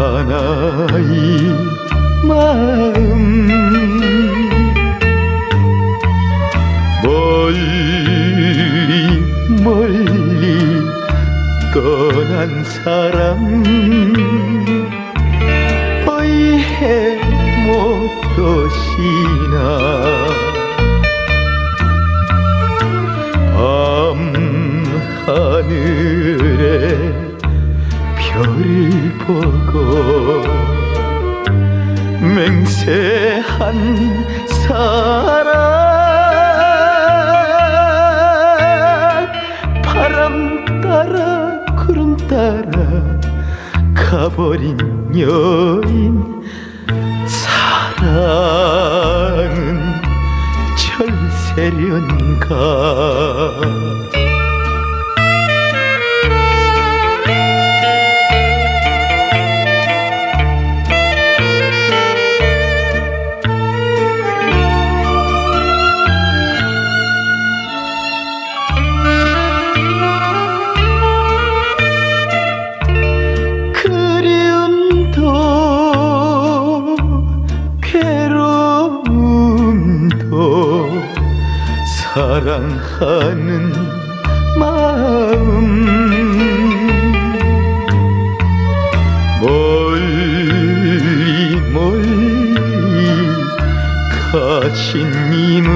하나의 마음. 멀리 멀리 떠난 사람. 어이해 못도시나. 밤하늘에 별을 보고 맹세한 사랑. 바람 따라 구름 따라 가버린 여인 사랑은 철새련가 사랑하는 마음. 멀리 멀리 가신 님은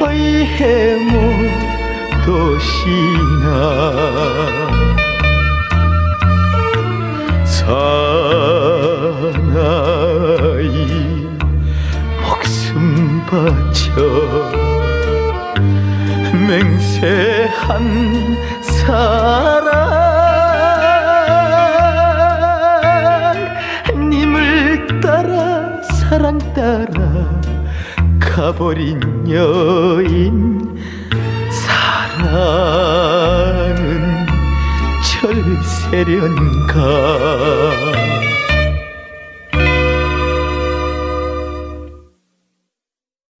의해모 도시나. 사 바쳐 맹세한 사랑 님을 따라 사랑 따라 가버린 여인 사랑은 철새련가